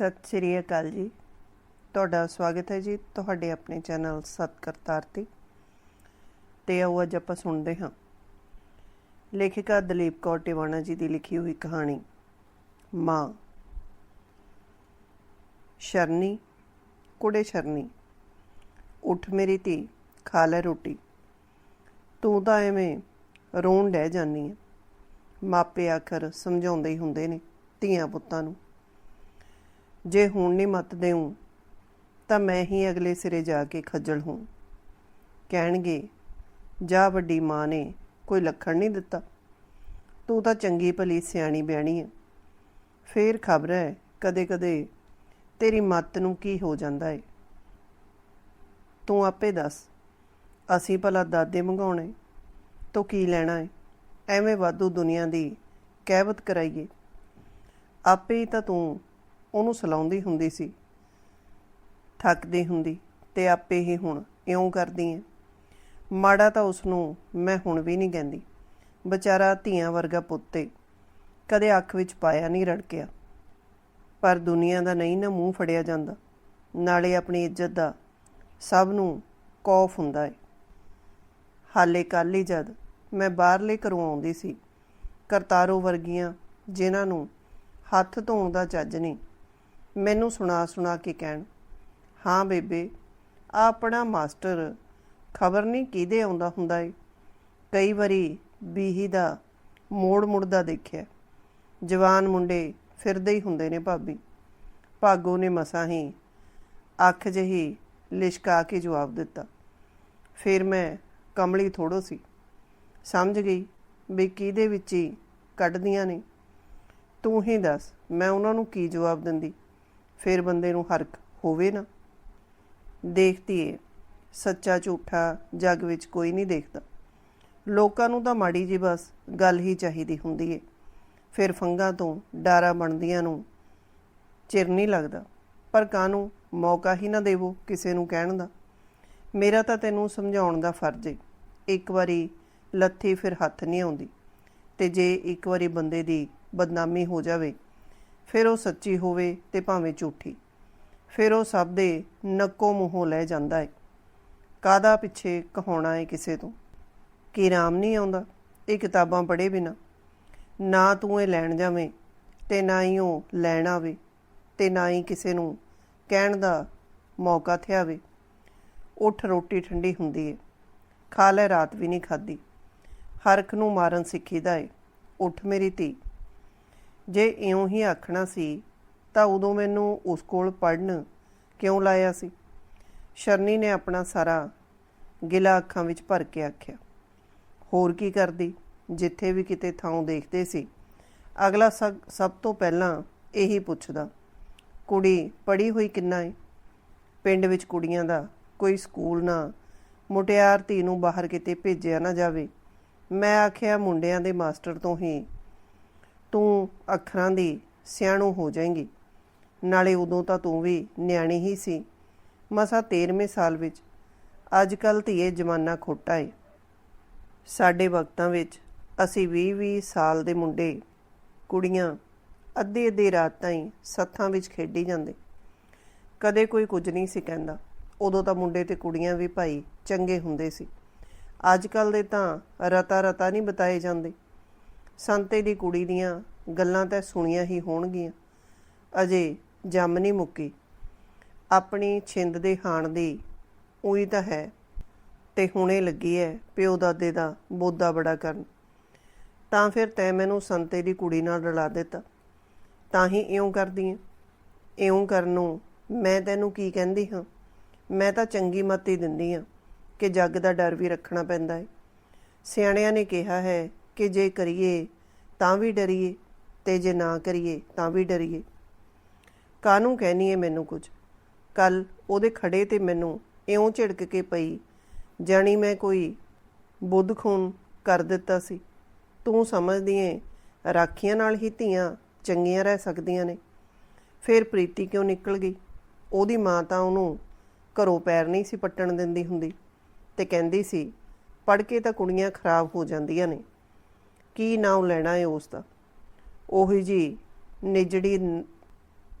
ਸਤਿ ਸ੍ਰੀ ਅਕਾਲ ਜੀ। ਤੁਹਾਡਾ ਸਵਾਗਤ ਹੈ ਜੀ ਤੁਹਾਡੇ ਆਪਣੇ ਚੈਨਲ ਸਤ ਕਰਤਾਰ ਤੇ। ਤੇ ਆਓ ਅੱਜ ਆਪਾਂ ਸੁਣਦੇ ਹਾਂ। ਲੇਖਿਕਾ ਦਲੀਪ ਕੌਰ ਟਿਵਾਣਾ ਜੀ ਦੀ ਲਿਖੀ ਹੋਈ ਕਹਾਣੀ, ਮਾਂ। ਸ਼ਰਨੀ, ਕੁੜੇ ਸ਼ਰਨੀ, ਉੱਠ ਮੇਰੀ ਧੀ, ਖਾ ਲੈ ਰੋਟੀ। ਤੂੰ ਤਾਂ ਐਵੇਂ ਰੋਣ ਡਹਿ ਜਾਨੀ ਹੈ ਮਾਪੇ ਆਖਰ ਸਮਝਾਉਂਦੇ ਹੀ ਹੁੰਦੇ ਨੇ ਧੀਆਂ ਪੁੱਤਾਂ ਨੂੰ। ਜੇ ਹੁਣ ਨਹੀਂ ਮਤ ਦੇਉ ਤਾਂ ਮੈਂ ਹੀ ਅਗਲੇ ਸਿਰੇ ਜਾ ਕੇ ਖੱਜਲ ਹੂੰ ਕਹਿਣਗੇ, ਜਾ ਵੱਡੀ ਮਾਂ ਨੇ ਕੋਈ ਲੱਖਣ ਨਹੀਂ ਦਿੱਤਾ। ਤੂੰ ਤਾਂ ਚੰਗੀ ਭਲੀ ਸਿਆਣੀ ਬਿਆਣੀ ਹੈ ਫੇਰ ਖਬਰ ਹੈ ਕਦੇ ਕਦੇ ਤੇਰੀ ਮੱਤ ਨੂੰ ਕੀ ਹੋ ਜਾਂਦਾ ਏ। ਤੂੰ ਆਪੇ ਦੱਸ, ਅਸੀਂ ਭਲਾ ਦਾਦੇ ਮੰਗਾਉਣੇ, ਤੋ ਕੀ ਲੈਣਾ ਹੈ ਐਵੇਂ ਵਾਧੂ ਦੁਨੀਆ ਦੀ ਕਹਿਵਤ ਕਰਾਈਏ। ਆਪੇ ਹੀ ਤਾਂ ਤੂੰ ਉਹਨੂੰ ਸਲਾਉਂਦੀ ਹੁੰਦੀ ਸੀ। ਥੱਕਦੀ ਹੁੰਦੀ, ਤੇ ਆਪੇ ਹੀ ਹੁਣ ਇਉਂ ਕਰਦੀ ਐ ਮਾੜਾ ਤਾਂ ਉਸ ਨੂੰ ਮੈਂ ਹੁਣ ਵੀ ਨਹੀਂ ਕਹਿੰਦੀ। ਵਿਚਾਰਾ ਧੀਆਂ ਵਰਗਾ ਪੁੱਤੇ, ਕਦੇ ਅੱਖ ਵਿੱਚ ਪਾਇਆ ਨਹੀਂ ਰੜਕਿਆ। ਪਰ ਦੁਨੀਆ ਦਾ ਨਹੀਂ ਨਾ ਮੂੰਹ ਫੜਿਆ ਜਾਂਦਾ। ਨਾਲੇ ਆਪਣੀ ਇੱਜ਼ਤ ਦਾ ਸਭ ਨੂੰ ਕੌਫ ਹੁੰਦਾ ਏ। ਹਾਲੇ ਕੱਲ੍ਹ ਹੀ ਜਦ ਮੈਂ ਬਾਹਰਲੇ ਘਰੋਂ ਆਉਂਦੀ ਸੀ, ਕਰਤਾਰੋ ਵਰਗੀਆਂ ਜਿਨ੍ਹਾਂ ਨੂੰ ਹੱਥ ਧੋਣ ਦਾ ਚੱਜ ਨਹੀਂ ਮੈਨੂੰ ਸੁਣਾ ਸੁਣਾ ਕੇ ਕਹਿਣ, ਹਾਂ ਬੇਬੇ ਆ ਆਪਣਾ ਮਾਸਟਰ ਖਬਰ ਨਹੀਂ ਕਿਹਦੇ ਆਉਂਦਾ ਹੁੰਦਾ ਏ? ਕਈ ਵਾਰੀ ਬੀਹੀ ਦਾ ਮੋੜ ਮੁੜਦਾ ਦੇਖਿਆ। ਜਵਾਨ ਮੁੰਡੇ ਫਿਰਦੇ ਹੀ ਹੁੰਦੇ ਨੇ ਭਾਬੀ। ਭਾਗੋ ਨੇ ਮਸਾਂ ਹੀ ਅੱਖ ਜਹੀ ਲਿਸ਼ਕਾ ਕੇ ਜਵਾਬ ਦਿੱਤਾ। ਫਿਰ ਮੈਂ ਕਮਲੀ ਥੋੜੋ ਸੀ। ਸਮਝ ਗਈ ਵੀ ਕਿਹਦੇ ਵਿੱਚ ਹੀ ਕੱਢਦੀਆਂ ਨੇ। ਤੂੰ ਹੀ ਦੱਸ, ਮੈਂ ਉਹਨਾਂ ਨੂੰ ਕੀ ਜਵਾਬ ਦਿੰਦੀ? ਫਿਰ ਬੰਦੇ ਨੂੰ ਹਰਕ ਹੋਵੇ ਨਾ। ਦੇਖਦੀ ਏ, ਸੱਚਾ ਝੂਠਾ ਜੱਗ ਵਿੱਚ ਕੋਈ ਨਹੀਂ ਦੇਖਦਾ। ਲੋਕਾਂ ਨੂੰ ਤਾਂ ਮਾੜੀ ਜੀ ਬਸ ਗੱਲ ਹੀ ਚਾਹੀਦੀ ਹੁੰਦੀ ਏ। ਫਿਰ ਫੰਗਾ ਤੋਂ ਡਾਰਾ ਬਣਦੀਆਂ ਨੂੰ ਚਿਰ ਨਹੀਂ ਲੱਗਦਾ। ਪਰ ਕਾਨੂੰ ਮੌਕਾ ਹੀ ਨਾ ਦੇਵੋ ਕਿਸੇ ਨੂੰ ਕਹਿਣ ਦਾ। ਮੇਰਾ ਤਾਂ ਤੈਨੂੰ ਸਮਝਾਉਣ ਦਾ ਫਰਜ਼ ਏ। ਇੱਕ ਵਾਰੀ ਲੱਥੀ ਫਿਰ ਹੱਥ ਨਹੀਂ ਆਉਂਦੀ। ਤੇ ਜੇ ਇੱਕ ਵਾਰੀ ਬੰਦੇ ਦੀ ਬਦਨਾਮੀ ਹੋ ਜਾਵੇ ਫਿਰ ਉਹ ਸੱਚੀ ਹੋਵੇ ਤੇ ਭਾਵੇਂ ਝੂਠੀ। ਫਿਰ ਉਹ ਸਭ ਦੇ ਨੱਕੋ ਮੂੰਹੋਂ ਲੈ ਜਾਂਦਾ ਹੈ ਕਾਦਾ ਪਿੱਛੇ ਕਹਾਉਣਾ ਹੈ ਕਿਸੇ ਤੋਂ? ਕੀ ਰਾਮ ਨਹੀਂ ਆਉਂਦਾ? ਇਹ ਕਿਤਾਬਾਂ ਪੜ੍ਹੇ ਬਿਨਾ। ਨਾ ਤੂੰ ਇਹ ਲੈਣ ਜਾਵੇਂ ਤੇ ਨਾ ਹੀ ਉਹ ਲੈਣ ਆਵੇ ਤੇ ਨਾ ਹੀ ਕਿਸੇ ਨੂੰ ਕਹਿਣ ਦਾ ਮੌਕਾ ਥਿਆਵੇ। ਉੱਠ ਰੋਟੀ ਠੰਡੀ ਹੁੰਦੀ ਏ। ਖਾ ਲੈ ਰਾਤ ਵੀ ਨਹੀਂ ਖਾਦੀ ਹਰਖ ਨੂੰ ਮਾਰਨ ਸਿੱਖੀਦਾ ਏ। ਉੱਠ ਮੇਰੀ ਧੀ। ਜੇ ਇਉਂ ਹੀ ਆਖਣਾ ਸੀ, ਤਾਂ ਉਦੋਂ ਮੈਨੂੰ ਉਸ ਕੋਲ ਪੜਨ ਕਿਉਂ ਲਾਇਆ ਸੀ? ਸ਼ਰਨੀ ਨੇ ਆਪਣਾ ਸਾਰਾ ਗਿਲਾ ਅੱਖਾਂ ਵਿੱਚ ਭਰ ਕੇ ਆਖਿਆ, ਹੋਰ ਕੀ ਕਰਦੀ? ਜਿੱਥੇ ਵੀ ਕਿਤੇ ਥਾਂ ਦੇਖਦੇ ਸੀ। ਅਗਲਾ ਸਗ- ਸਭ ਤੋਂ ਪਹਿਲਾਂ ਇਹੀ ਪੁੱਛਦਾ, ਕੁੜੀ ਪੜ੍ਹੀ ਹੋਈ ਕਿੰਨਾ ਏ? ਪਿੰਡ ਵਿੱਚ ਕੁੜੀਆਂ ਦਾ ਕੋਈ ਸਕੂਲ ਨਾ, ਮੁਟਿਆਰ ਧੀ ਨੂੰ ਬਾਹਰ ਕਿਤੇ ਭੇਜਿਆ ਨਾ ਜਾਵੇ। ਮੈਂ ਆਖਿਆ, ਮੁੰਡਿਆਂ ਦੇ ਮਾਸਟਰ ਤੋਂ ਹੀ ਤੂੰ ਅੱਖਰਾਂ ਦੀ ਸਿਆਣੂ ਹੋ ਜਾਏਂਗੀ। ਨਾਲੇ ਉਦੋਂ ਤਾਂ ਤੂੰ ਵੀ ਨਿਆਣੀ ਹੀ ਸੀ। ਮਸਾ 13ਵੇਂ ਸਾਲ ਵਿੱਚ ਅੱਜ ਕੱਲ ਧੀਏ ਜਮਾਨਾ ਖੋਟਾ ਏ। ਸਾਡੇ ਵਕਤਾਂ ਵਿੱਚ ਅਸੀਂ 20-20 ਸਾਲ ਦੇ ਮੁੰਡੇ, ਕੁੜੀਆਂ ਅੱਧੀ ਅੱਧੀ ਰਾਤ ਤਾਈਂ ਸੱਥਾਂ ਵਿੱਚ ਖੇਡੀ ਜਾਂਦੇ। ਕਦੇ ਕੋਈ ਕੁਝ ਨਹੀਂ ਸੀ ਕਹਿੰਦਾ। ਉਦੋਂ ਤਾਂ ਮੁੰਡੇ ਤੇ ਕੁੜੀਆਂ ਵੀ ਭਾਈ ਚੰਗੇ ਹੁੰਦੇ ਸੀ। ਅੱਜ ਕੱਲ ਦੇ ਤਾਂ ਰਤਾ ਰਤਾ ਨਹੀਂ ਬਤਾਏ ਜਾਂਦੇ। ਸੰਤੇ ਦੀ ਕੁੜੀ ਦੀਆਂ ਗੱਲਾਂ ਤਾਂ ਸੁਣੀਆਂ ਹੀ ਹੋਣਗੀਆਂ। ਅਜੇ ਜੰਮ ਨਹੀਂ ਮੁੱਕੀ। ਆਪਣੀ ਛਿੰਦ ਦੇ ਹਾਣ ਦੀ ਉਹੀ ਤਾਂ ਹੈ। ਤੇ ਹੁਣੇ ਲੱਗੀ ਐ ਪਿਓ ਦਾਦੇ ਦਾ ਬੋਦਾ ਬੜਾ ਕਰਨ। ਤਾਂ ਫਿਰ ਤੈ ਮੈਨੂੰ ਸੰਤੇ ਦੀ ਕੁੜੀ ਨਾਲ ਰਲਾ ਦਿੱਤਾ। ਤਾਂ ਹੀ ਇਉਂ ਕਰਦੀ ਐ ਇਉਂ ਕਰਨ ਨੂੰ ਮੈਂ ਤੈਨੂੰ ਕੀ ਕਹਿੰਦੀ ਹਾਂ? ਮੈਂ ਤਾਂ ਚੰਗੀ ਮੱਤ ਹੀ ਦਿੰਦੀ ਹਾਂ ਕਿ ਜੱਗ ਦਾ ਡਰ ਵੀ ਰੱਖਣਾ ਪੈਂਦਾ ਹੈ ਸਿਆਣਿਆਂ ਨੇ ਕਿਹਾ ਹੈ ਕਿ ਜੇ ਕਰੀਏ ਤਾਂ ਵੀ ਡਰੀਏ ਤੇ ਜੇ ਨਾ ਕਰੀਏ ਤਾਂ ਵੀ ਡਰੀਏ। ਕਾਨੂੰ ਕਹਿਣੀ ਹੈ ਮੈਨੂੰ ਕੁਝ? ਕੱਲ ਉਹਦੇ ਖੜੇ ਤੇ ਮੈਨੂੰ ਇਉਂ ਝਿੜਕ ਕੇ ਪਈ ਜਾਣੀ ਮੈਂ ਕੋਈ ਬੁੱਧ ਖੂਨ ਕਰ ਦਿੱਤਾ ਸੀ। ਤੂੰ ਸਮਝਦੀ ਏ, ਰਾਖੀਆਂ ਨਾਲ ਹੀ ਧੀਆਂ ਚੰਗੀਆਂ ਰਹਿ ਸਕਦੀਆਂ ਨੇ। ਫਿਰ ਪ੍ਰੀਤੀ ਕਿਉਂ ਨਿਕਲ ਗਈ? ਉਹਦੀ ਮਾਂ ਤਾਂ ਉਹਨੂੰ ਘਰੋਂ ਪੈਰ ਨਹੀਂ ਸੀ ਪੱਟਣ ਦਿੰਦੀ ਹੁੰਦੀ ਤੇ ਕਹਿੰਦੀ ਸੀ ਪੜ ਕੇ ਤਾਂ ਕੁੜੀਆਂ ਖਰਾਬ ਹੋ ਜਾਂਦੀਆਂ ਨੇ। ਕੀ ਨਾਮ ਲੈਣਾ ਹੈ ਉਸ ਦਾ? ਉਹੀ ਜੀ, ਨਿਜੜੀ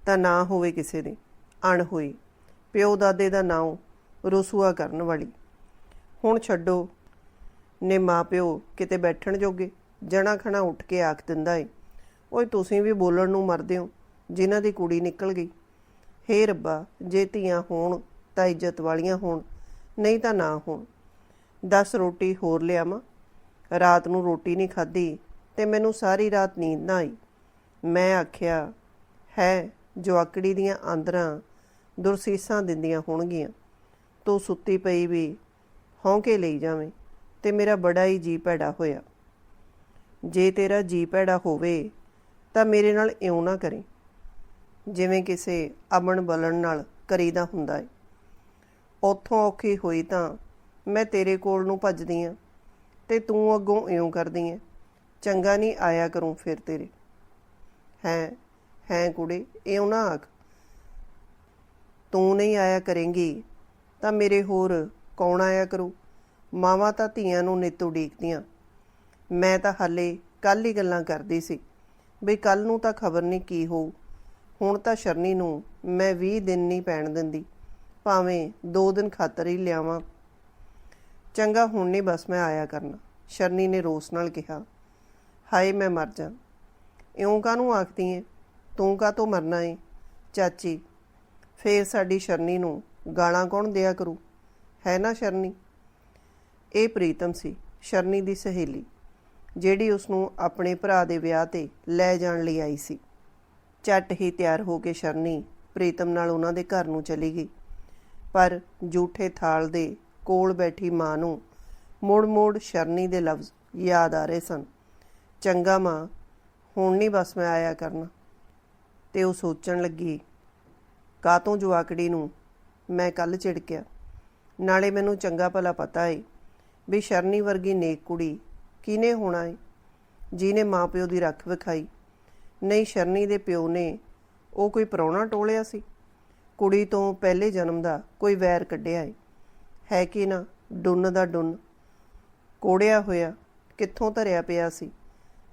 ਤਾਂ ਨਾ ਹੋਵੇ ਕਿਸੇ ਦੀ ਅਣ ਹੋਈ ਪਿਓ ਦਾਦੇ ਦਾ ਨਾਂ ਰਸੂਆ ਕਰਨ ਵਾਲੀ। ਹੁਣ ਛੱਡੋ, ਨੇ ਮਾਪਿਓ ਕਿਤੇ ਬੈਠਣ ਜੋਗੇ, ਜਣਾ ਖਣਾ ਉੱਠ ਕੇ ਆਖ ਦਿੰਦਾ ਏ, ਓਏ, ਤੁਸੀਂ ਵੀ ਬੋਲਣ ਨੂੰ ਮਰਦੇ ਹੋ, ਜਿਨ੍ਹਾਂ ਦੀ ਕੁੜੀ ਨਿਕਲ ਗਈ। ਹੇ ਰੱਬਾ, ਜੇ ਧੀਆਂ ਹੋਣ ਤਾਂ ਇੱਜ਼ਤ ਵਾਲੀਆਂ ਹੋਣ, ਨਹੀਂ ਤਾਂ ਨਾ ਹੋਣ। 10 ਰੋਟੀ ਹੋਰ ਲਿਆਵਾਂ। ਰਾਤ ਨੂੰ ਰੋਟੀ ਨਹੀਂ ਖਾਧੀ ਤੇ ਮੈਨੂੰ ਸਾਰੀ ਰਾਤ ਨੀਂਦ ਨਾ ਆਈ। ਮੈਂ ਆਖਿਆ, ਹੈ, ਜਵਾਕੜੀ ਦੀਆਂ ਆਂਦਰਾਂ ਦੁਰਸੀਸਾਂ ਦਿੰਦੀਆਂ ਹੋਣਗੀਆਂ। ਤੂੰ ਸੁੱਤੀ ਪਈ ਵੀ ਹੌਂਕੇ ਲਈ ਜਾਵੇਂ ਤੇ ਮੇਰਾ ਬੜਾ ਹੀ ਜੀ ਭੈੜਾ ਹੋਇਆ। ਜੇ ਤੇਰਾ ਜੀ ਭੈੜਾ ਹੋਵੇ ਤਾਂ ਮੇਰੇ ਨਾਲ ਇਉਂ ਨਾ ਕਰੇ। ਜਿਵੇਂ ਕਿਸੇ ਅਮਨ ਬਲਣ ਨਾਲ ਕਰੀਦਾ ਹੁੰਦਾ ਏ। ਉੱਥੋਂ ਔਖੀ ਹੋਈ ਤਾਂ ਮੈਂ ਤੇਰੇ ਕੋਲ ਨੂੰ ਭੱਜਦੀ ਆ। ਤੇ ਤੂੰ ਅੱਗੋਂ ਇਉਂ ਕਰਦੀ ਐ ਚੰਗਾ ਨਹੀਂ ਆਇਆ ਕਰੂੰ ਫਿਰ ਤੇਰੇ। ਹੈ ਹੈ ਕੁੜੇ ਇਉਂ ਨਾ ਆਖ। ਤੂੰ ਨਹੀਂ ਆਇਆ ਕਰੇਂਗੀ, ਤਾਂ ਮੇਰੇ ਹੋਰ ਕੌਣ ਆਇਆ ਕਰੂ? ਮਾਵਾਂ ਤਾਂ ਧੀਆਂ ਨੂੰ ਨਿੱਤ ਉਡੀਕਦੀਆਂ। ਮੈਂ ਤਾਂ ਹਾਲੇ ਕੱਲ ਹੀ ਗੱਲਾਂ ਕਰਦੀ ਸੀ। ਵੀ ਕੱਲ ਨੂੰ ਤਾਂ ਖਬਰ ਨਹੀਂ ਕੀ ਹੋਊ। ਹੁਣ ਤਾਂ ਸ਼ਰਨੀ ਨੂੰ ਮੈਂ 20 ਦਿਨ ਨਹੀਂ ਪੈਣ ਦਿੰਦੀ। ਭਾਵੇਂ 2 ਦਿਨ ਖਾਤਰ ਹੀ ਲਿਆਵਾਂ। ਚੰਗਾ ਹੁਣ ਨਹੀਂ ਬਸ ਮੈਂ ਆਇਆ ਕਰਨਾ। ਸ਼ਰਨੀ ਨੇ ਰੋਸ ਨਾਲ ਕਿਹਾ, ਹਾਏ ਮੈਂ ਮਰ ਜਾ। ਇਉਂ ਕਾਹਨੂੰ ਆਖਦੀ ਏ? ਤੂੰ ਕਾਹਤੋਂ ਮਰਨਾ ਏ? ਚਾਚੀ, ਫੇਰ ਸਾਡੀ ਸ਼ਰਨੀ ਨੂੰ ਗਾਲਾਂ ਕੌਣ ਦਿਆ ਕਰੂ? ਹੈ ਨਾ ਸ਼ਰਨੀ? ਇਹ ਪ੍ਰੀਤਮ ਸੀ, ਸ਼ਰਨੀ ਦੀ ਸਹੇਲੀ, ਜਿਹੜੀ ਉਸ ਨੂੰ ਆਪਣੇ ਭਰਾ ਦੇ ਵਿਆਹ ਤੇ ਲੈ ਜਾਣ ਲਈ ਆਈ ਸੀ। ਝੱਟ ਹੀ ਤਿਆਰ ਹੋ ਕੇ ਸ਼ਰਨੀ ਪ੍ਰੀਤਮ ਨਾਲ ਉਹਨਾਂ ਦੇ ਘਰ ਨੂੰ ਚਲੀ ਗਈ। ਪਰ ਝੂਠੇ ਥਾਲ ਦੇ ਕੋਲ ਬੈਠੀ ਮਾਂ ਨੂੰ ਮੋੜ-ਮੋੜ ਸ਼ਰਨੀ ਦੇ ਲਫ਼ਜ਼ ਯਾਦ ਆ ਰਹੇ ਸਨ। ਚੰਗਾ ਮਾਂ, ਹੁਣ ਨਹੀਂ ਬਸ ਮੈਂ ਆਇਆ ਕਰਨਾ। ਤੇ ਉਹ ਸੋਚਣ ਲੱਗੀ ਕਾਤੋਂ ਜਵਾਕੜੀ ਨੂੰ ਮੈਂ ਕੱਲ ਝਿੜਕਿਆ? ਨਾਲੇ ਮੈਨੂੰ ਚੰਗਾ ਭਲਾ ਪਤਾ ਏ ਵੀ ਸ਼ਰਨੀ ਵਰਗੀ ਨੇਕ ਕੁੜੀ ਕਿਨੇ ਹੋਣਾ ਏ, ਜਿਹਨੇ ਮਾਪਿਓ ਦੀ ਰੱਖ ਵਿਖਾਈ। ਨਹੀਂ, ਸ਼ਰਨੀ ਦੇ ਪਿਓ ਨੇ ਉਹ ਕੋਈ ਪ੍ਰਾਹੁਣਾ ਟੋਲਿਆ ਸੀ। ਕੁੜੀ ਤੋਂ ਪਹਿਲੇ ਜਨਮ ਦਾ ਕੋਈ ਵੈਰ ਕੱਢਿਆ ਏ। ਹੈ ਕਿ ਨਾ? ਡੁੰਨ ਦਾ ਡੁੰਨ। ਕੋੜਿਆ ਹੋਇਆ, ਕਿੱਥੋਂ ਧਰਿਆ ਪਿਆ ਸੀ?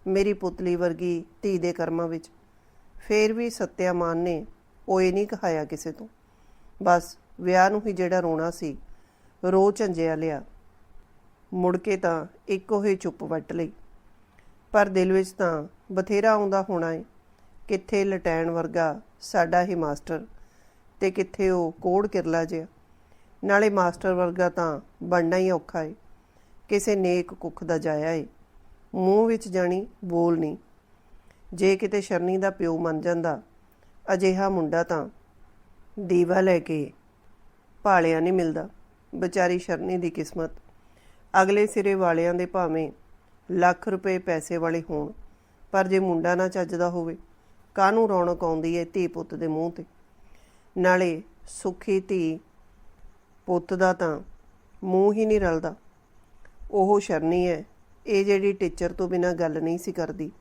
ਮੇਰੀ ਪੁਤਲੀ ਵਰਗੀ ਧੀ ਦੇ ਕਰਮਾਂ ਵਿੱਚ। ਫੇਰ ਵੀ ਸਤਿਆਮਾਨ ਨੇ ਓਏ ਨਹੀਂ ਕਹਾਇਆ ਕਿਸੇ ਤੋਂ। ਬਸ ਵਿਆਹ ਨੂੰ ਹੀ ਜਿਹੜਾ ਰੋਣਾ ਸੀ ਰੋ ਝੰਜਿਆ ਲਿਆ। ਮੁੜ ਕੇ ਤਾਂ ਇੱਕੋ ਹੀ ਚੁੱਪ ਵੱਟ ਲਈ। ਪਰ ਦਿਲ ਵਿੱਚ ਤਾਂ ਬਥੇਰਾ ਆਉਂਦਾ ਹੋਣਾ ਏ, ਕਿੱਥੇ ਲਟੈਣ ਵਰਗਾ ਸਾਡਾ ਹੀ ਮਾਸਟਰ ਤੇ ਕਿੱਥੇ ਉਹ ਕੋੜ ਕਿਰਲਾ ਜਿਹਾ। ਨਾਲੇ ਮਾਸਟਰ ਵਰਗਾ ਤਾਂ ਬਣਨਾ ਹੀ ਔਖਾ ਏ। ਕਿਸੇ ਨੇਕ ਕੁੱਖ ਦਾ ਜਾਇਆ ਏ। ਮੂੰਹ ਵਿੱਚ ਜਾਣੀ, ਬੋਲ ਨਹੀਂ ਜੇ ਕਿਤੇ ਸ਼ਰਨੀ ਦਾ ਪਿਓ ਮੰਨ ਜਾਂਦਾ, ਅਜਿਹਾ ਮੁੰਡਾ ਤਾਂ ਦੀਵਾ ਲੈ ਕੇ ਭਾਲਿਆ ਨਹੀਂ ਮਿਲਦਾ। ਵਿਚਾਰੀ ਸ਼ਰਨੀ ਦੀ ਕਿਸਮਤ। ਅਗਲੇ ਸਿਰੇ ਵਾਲਿਆਂ ਦੇ ਭਾਵੇਂ ਲੱਖ ਰੁਪਏ ਪੈਸੇ ਵਾਲੇ ਹੋਣ, ਪਰ ਜੇ ਮੁੰਡਾ ਨਾ ਚੱਜਦਾ ਹੋਵੇ, ਕਾਹਨੂੰ ਰੌਣਕ ਆਉਂਦੀ ਏ ਧੀ ਪੁੱਤ ਦੇ ਮੂੰਹ ਤੇ? ਨਾਲੇ ਸੁਖੀ ਧੀ ਪੁੱਤ ਦਾ ਤਾਂ ਮੂੰਹ ਹੀ ਨਹੀਂ ਰਲਦਾ। ਉਹ ਸ਼ਰਨੀ ਹੈ ਇਹ ਜਿਹੜੀ ਟੀਚਰ ਤੋਂ ਬਿਨਾ ਗੱਲ ਨਹੀਂ ਸੀ ਕਰਦੀ।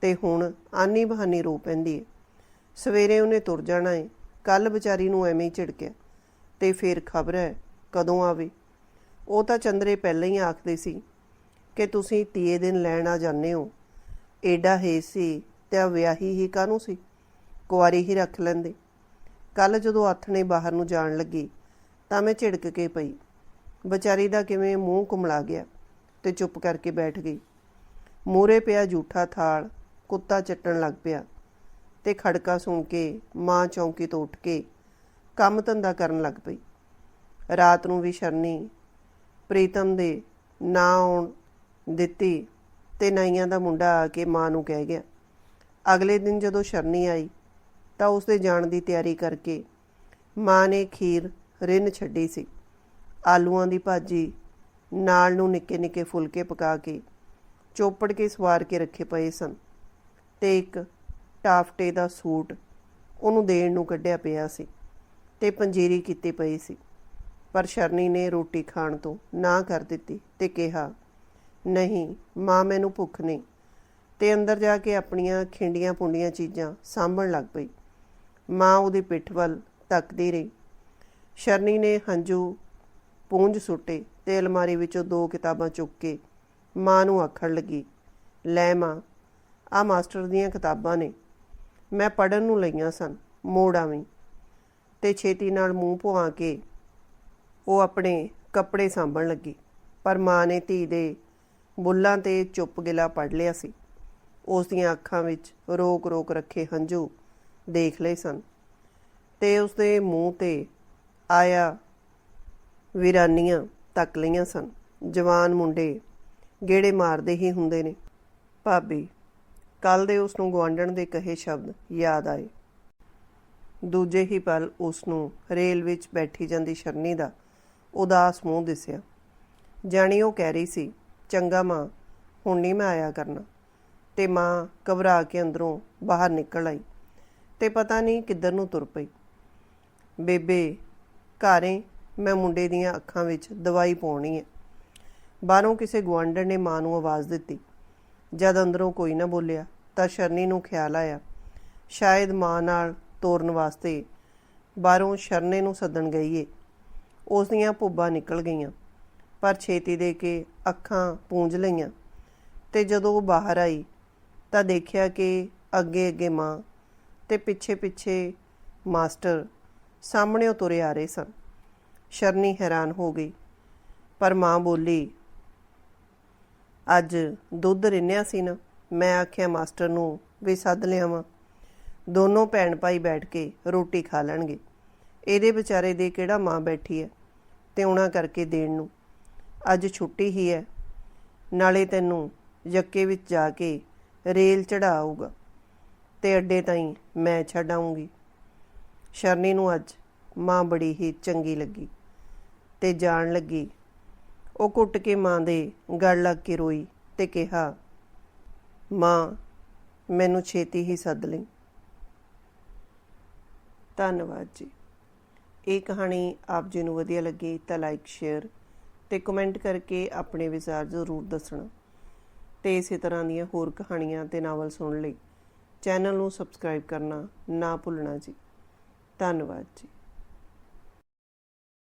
ਤੇ ਹੁਣ ਆਨੀ ਬਹਾਨੀ ਰੋ ਪੈਂਦੀ ਹੈ ਸਵੇਰੇ ਉਹਨੇ ਤੁਰ ਜਾਣਾ ਏ ਕੱਲ ਵਿਚਾਰੀ ਨੂੰ ਐਵੇਂ ਹੀ ਝਿੜਕਿਆ। ਤੇ ਫੇਰ ਖਬਰ ਹੈ ਕਦੋਂ ਆਵੇ? ਉਹ ਤਾਂ ਚੰਦਰੇ ਪਹਿਲਾਂ ਹੀ ਆਖਦੇ ਸੀ ਕਿ ਤੁਸੀਂ ਤੀਏ ਦਿਨ ਲੈਣ ਆ ਜਾਂਦੇ ਹੋ। ਏਡਾ ਹੈ ਸੀ ਤੇ ਵਿਆਹੀ ਹੀ ਕਾਹਨੂੰ ਸੀ? ਕੁਆਰੀ ਹੀ ਰੱਖ ਲੈਂਦੇ। ਕੱਲ ਜਦੋਂ ਆਥਣੇ ਬਾਹਰ ਨੂੰ ਜਾਣ ਲੱਗੀ ਤਾਂ ਮੈਂ ਝਿੜਕ ਕੇ ਪਈ। ਵਿਚਾਰੀ ਦਾ ਕਿਵੇਂ ਮੂੰਹ ਕੁਮਲਾ ਗਿਆ ਤੇ ਚੁੱਪ ਕਰਕੇ ਬੈਠ ਗਈ। ਮੂਰੇ ਪਿਆ ਝੂਠਾ ਥਾਲ, ਕੁੱਤਾ ਚੱਟਣ ਲੱਗ ਪਿਆ ਤੇ ਖੜਕਾ ਸੁਣ ਕੇ ਮਾਂ ਚੌਂਕੀ ਤੋਂ ਉੱਠ ਕੇ ਕੰਮ ਧੰਦਾ ਕਰਨ ਲੱਗ ਪਈ। ਰਾਤ ਨੂੰ ਵੀ ਸ਼ਰਨੀ ਪ੍ਰੀਤਮ ਦੇ ਨਾ ਆਉਣ ਦਿੱਤੀ ਤੇ ਨਾਈਆਂ ਦਾ ਮੁੰਡਾ ਆ ਕੇ ਮਾਂ ਨੂੰ ਕਹਿ ਗਿਆ। ਅਗਲੇ ਦਿਨ ਜਦੋਂ ਸ਼ਰਨੀ ਆਈ ਤਾਂ ਉਸਦੇ ਜਾਣ ਦੀ ਤਿਆਰੀ ਕਰਕੇ ਮਾਂ ਨੇ ਖੀਰ ਰਿੰਨ ਛੱਡੀ ਸੀ। ਆਲੂਆਂ ਦੀ ਭਾਜੀ ਨਾਲ ਨੂੰ ਨਿੱਕੇ ਨਿੱਕੇ ਫੁਲਕੇ ਪਕਾ ਕੇ ਚੋਪੜ ਕੇ ਸਵਾਰ ਕੇ ਰੱਖੇ ਪਏ ਸਨ ਤੇ ਇੱਕ ਟਾਫਟੇ ਦਾ ਸੂਟ ਉਹਨੂੰ ਦੇਣ ਨੂੰ ਕੱਢਿਆ ਪਿਆ ਸੀ ਤੇ ਪੰਜੀਰੀ ਕੀਤੀ ਪਈ ਸੀ। ਪਰ ਸ਼ਰਨੀ ਨੇ ਰੋਟੀ ਖਾਣ ਤੋਂ ਨਾ ਕਰ ਦਿੱਤੀ ਤੇ ਕਿਹਾ, ਨਹੀਂ, ਮਾਂ, ਮੈਨੂੰ ਭੁੱਖ ਨਹੀਂ। ਤੇ ਅੰਦਰ ਜਾ ਕੇ ਆਪਣੀਆਂ ਖਿੰਡੀਆਂ ਪੁੰਡੀਆਂ ਚੀਜ਼ਾਂ ਸਾਂਭਣ ਲੱਗ ਪਈ। ਮਾਂ ਉਹਦੀ ਪਿੱਠ ਵੱਲ ਤੱਕਦੀ ਰਹੀ। ਸ਼ਰਨੀ ਨੇ ਹੰਝੂ, ਪੂੰਝ ਸੁੱਟੇ ਤੇ ਅਲਮਾਰੀ ਵਿੱਚੋਂ ਦੋ ਕਿਤਾਬਾਂ ਚੁੱਕ ਕੇ ਮਾਂ ਨੂੰ ਆਖਣ ਲੱਗੀ, ਲੈ ਮਾਂ ਆ ਮਾਸਟਰ ਦੀਆਂ ਕਿਤਾਬਾਂ ਨੇ। ਮੈਂ ਪੜਨ ਨੂੰ ਲਈਆਂ ਸਨ, ਮੋੜ ਆਵੀਂ। ਤੇ ਛੇਤੀ ਨਾਲ ਮੂੰਹ ਪੁਆ ਕੇ ਉਹ ਆਪਣੇ ਕੱਪੜੇ ਸਾਂਭਣ ਲੱਗੀ। ਪਰ ਮਾਂ ਨੇ ਧੀ ਦੇ ਬੁੱਲਾਂ ਤੇ ਚੁੱਪ ਗਿਲਾ ਪੜ ਲਿਆ ਸੀ। ਉਸ ਦੀਆਂ ਅੱਖਾਂ ਵਿੱਚ ਰੋਕ-ਰੋਕ ਰੱਖੇ ਹੰਝੂ ਦੇਖ ਲਏ ਸਨ ਤੇ ਉਸਦੇ ਮੂੰਹ ਤੇ ਆਇਆ ਵੀਰਾਨੀਆਂ ਤੱਕ ਲਈਆਂ ਸਨ। ਜਵਾਨ ਮੁੰਡੇ ਗੇੜੇ ਮਾਰਦੇ ਹੀ ਹੁੰਦੇ ਨੇ। ਭਾਬੀ ਕੱਲ ਦੇ ਉਸ ਨੂੰ ਗਵਾਂਢਣ ਦੇ ਕਹੇ ਸ਼ਬਦ ਯਾਦ ਆਏ। ਦੂਜੇ ਹੀ ਪਲ ਉਸ ਨੂੰ ਰੇਲ ਵਿੱਚ ਬੈਠੀ ਜਾਂਦੀ ਸ਼ਰਨੀ ਦਾ ਉਦਾਸ ਮੂੰਹ ਦਿਸਿਆ। ਜਾਣੀ ਉਹ ਕਹਿ ਰਹੀ ਸੀ, ਚੰਗਾ ਮਾਂ, ਹੁਣ ਨਹੀਂ ਮੈਂ ਆਇਆ ਕਰਨਾ। ਤੇ ਮਾਂ ਘਬਰਾ ਕੇ ਅੰਦਰੋਂ ਬਾਹਰ ਨਿਕਲ ਆਈ ਤੇ ਪਤਾ ਨਹੀਂ ਕਿੱਧਰ ਨੂੰ ਤੁਰ ਪਈ। ਬੇਬੇ ਘਾਰੇ ਮੈਂ ਮੁੰਡੇ ਦੀਆਂ ਅੱਖਾਂ ਵਿੱਚ ਦਵਾਈ ਪਾਉਣੀ ਹੈ। ਬਾਹਰੋਂ ਕਿਸੇ ਗੁਆਂਢਣ ਨੇ ਮਾਂ ਨੂੰ ਆਵਾਜ਼ ਦਿੱਤੀ। ਜਦ ਅੰਦਰੋਂ ਕੋਈ ਨਾ ਬੋਲਿਆ ਤਾਂ ਸ਼ਰਨੀ ਨੂੰ ਖਿਆਲ ਆਇਆ। ਸ਼ਾਇਦ ਮਾਂ ਨਾਲ ਤੋਰਨ ਵਾਸਤੇ ਬਾਹਰੋਂ ਸ਼ਰਨੇ ਨੂੰ ਸੱਦਣ ਗਈ ਏ। ਉਸ ਦੀਆਂ ਭੁੱਬਾਂ ਨਿਕਲ ਗਈਆਂ, ਪਰ ਛੇਤੀ ਦੇ ਕੇ ਅੱਖਾਂ ਪੂੰਝ ਲਈਆਂ ਤੇ ਜਦੋਂ ਉਹ ਬਾਹਰ ਆਈ ਤਾਂ ਦੇਖਿਆ ਕਿ ਅੱਗੇ ਅੱਗੇ ਮਾਂ ਤੇ ਪਿੱਛੇ ਪਿੱਛੇ ਮਾਸਟਰ ਸਾਹਮਣੇ ਤੁਰੇ ਆ ਰਹੇ ਸਨ। ਸ਼ਰਨੀ ਹੈਰਾਨ ਹੋ ਗਈ। ਪਰ ਮਾਂ ਬੋਲੀ, ਅੱਜ ਦੁੱਧ ਰਿੰਨਿਆ ਸੀ ਨਾ, ਮੈਂ ਆਖਿਆ ਮਾਸਟਰ ਨੂੰ ਵੀ ਸੱਦ ਲਿਆਵਾਂ। ਦੋਨੋਂ ਭੈਣ ਭਾਈ ਬੈਠ ਕੇ ਰੋਟੀ ਖਾ ਲੈਣਗੇ। ਇਹਦੇ ਵਿਚਾਰੇ ਦੇ ਕਿਹੜਾ ਮਾਂ ਬੈਠੀ ਹੈ ਤੇ ਉਹਨਾਂ ਕਰਕੇ ਦੇਣ ਨੂੰ। ਅੱਜ ਛੁੱਟੀ ਹੀ ਹੈ ਨਾਲੇ ਤੈਨੂੰ ਯੱਕੇ ਵਿੱਚ ਜਾ ਕੇ ਰੇਲ ਚੜਾਊਗਾ ਤੇ ਅੱਡੇ ਤਾਈਂ ਮੈਂ ਛੱਡ ਆਊਂਗੀ। ਸ਼ਰਨੀ ਨੂੰ ਅੱਜ ਮਾਂ ਬੜੀ ਹੀ ਚੰਗੀ ਲੱਗੀ ਤੇ ਜਾਣ ਲੱਗੀ। ਉਹ ਘੁੱਟ ਕੇ ਮਾਂ ਦੇ ਗਲ ਲੱਗ ਕੇ ਰੋਈ ਤੇ ਕਿਹਾ, ਮਾਂ, ਮੈਨੂੰ ਛੇਤੀ ਹੀ ਸੱਦ ਲਈ। ਧੰਨਵਾਦ ਜੀ। ਇਹ ਕਹਾਣੀ ਆਪ ਜੀ ਨੂੰ ਵਧੀਆ ਲੱਗੀ ਤਾਂ ਲਾਈਕ, ਸ਼ੇਅਰ ਤੇ ਕਮੈਂਟ ਕਰਕੇ ਆਪਣੇ ਵਿਚਾਰ ਜ਼ਰੂਰ ਦੱਸਣਾ ਤੇ ਇਸੇ ਤਰ੍ਹਾਂ ਦੀਆਂ ਹੋਰ ਕਹਾਣੀਆਂ ਤੇ ਨਾਵਲ ਸੁਣਨ ਲਈ ਚੈਨਲ ਨੂੰ ਸਬਸਕ੍ਰਾਈਬ ਕਰਨਾ ਨਾ ਭੁੱਲਣਾ ਜੀ। ਧੰਨਵਾਦ ਜੀ।